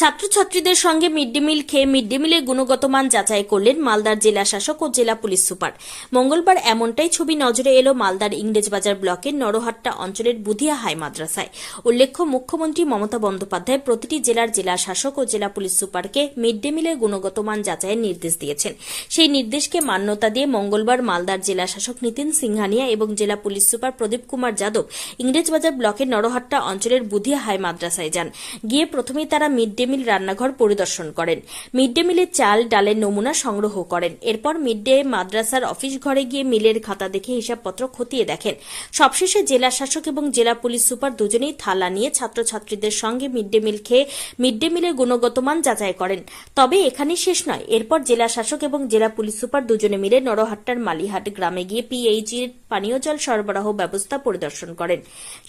ছাত্রছাত্রীদের সঙ্গে mid day meal খেয়ে মিড ডে মিলের গুণগত মান যাচাই করলেন মালদার জেলা শাসক ও জেলা পুলিশ সুপার। মঙ্গলবার এমনটাই ছবি নজরে এলো মালদার ইংরেজবাজার ব্লকের নরহাট্টা অঞ্চলের বুধিয়া হাই মাদ্রাসায়। উল্লেখ্য, মুখ্যমন্ত্রী মমতা বন্দ্যোপাধ্যায় প্রতিটি জেলার জেলা শাসক ও জেলা পুলিশ সুপারকে মিড ডে মিলের গুণগত মান যাচাইয়ের নির্দেশ দিয়েছেন। সেই নির্দেশকে মান্যতা দিয়ে মঙ্গলবার মালদার জেলা শাসক নীতিন সিংহানিয়া এবং জেলা পুলিশ সুপার প্রদীপ কুমার যাদব ইংরেজবাজার ব্লকের নরহাট্টা অঞ্চলের বুধিয়া হাই মাদ্রাসায় যান। গিয়ে প্রথমেই তারা মিড ডে মিল রান্নাঘর পরিদর্শন করেন। মিড ডে মিলের চাল, ডালের নমুনা সংগ্রহ করেন। এরপর মিড ডে মাদ্রাসার অফিস ঘরে গিয়ে মিলের খাতা দেখে হিসাবপত্র খতিয়ে দেখেন। সবশেষে জেলা শাসক এবং জেলা পুলিশ সুপার দুজনেই থালা নিয়ে ছাত্রছাত্রীদের সঙ্গে মিড ডে মিল খেয়ে মিড ডে মিলের গুণগত মান যাচাই করেন। তবে এখানেই শেষ নয়। এরপর জেলা শাসক এবং জেলা পুলিশ সুপার দুজনে মিলে নরহাট্টার মালিহাট গ্রামে গিয়ে পিএইচির পানীয় জল সরবরাহ ব্যবস্থা পরিদর্শন করেন।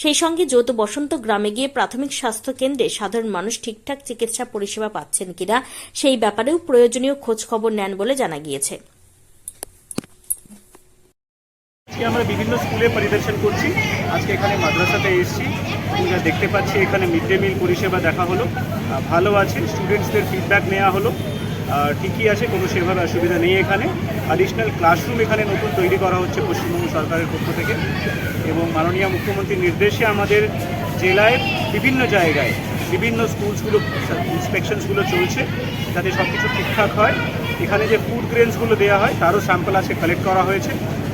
সেই সঙ্গে যৌথ বসন্ত গ্রামে গিয়ে প্রাথমিক স্বাস্থ্য কেন্দ্রে সাধারণ মানুষ ঠিকঠাক চিকিৎসা পরিষেবা পাচ্ছেন কিনা সেই ব্যাপারেও প্রয়োজনীয় খোঁজ খবর নেন বলে জানা গিয়েছে। আজকে আমরা বিভিন্ন স্কুলে পরিদর্শন করছি। আজকে এখানে মাদ্রাসাতে এসেছি। আমরা দেখতে পাচ্ছি এখানে মিড ডে মিল পরিষেবা দেখা হলো। ভালো আছে। স্টুডেন্টসদের ফিডব্যাক নেওয়া হলো। ঠিকই আছে, কোনো সেভাবে অসুবিধা নেই এখানে। অ্যাডিশনাল ক্লাসরুম এখানে নতুন তৈরি করা হচ্ছে পশ্চিমবঙ্গ সরকারের পক্ষ থেকে। এবং মাননীয় মুখ্যমন্ত্রীর নির্দেশে আমাদের জেলায় বিভিন্ন জায়গায় বিভিন্ন স্কুলসগুলো ইন্সপেকশনসগুলো চলছে যাতে সব কিছু ঠিকঠাক হয়। এখানে যে ফুড গ্রেনসগুলো দেওয়া হয়, তারও স্যাম্পল আজকে কালেক্ট করা হয়েছে।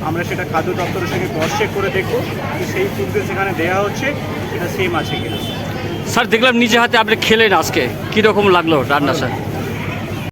আমরা সেটা খাদ্য দপ্তরের সঙ্গে ক্রস চেক করে দেখব যে সেই ফুড গ্রেনস এখানে দেওয়া হচ্ছে সেটা সেম আছে কিনা। স্যার, দেখলাম নিজে হাতে আপনি খেলেন আজকে। কীরকম লাগল রান্না, স্যার?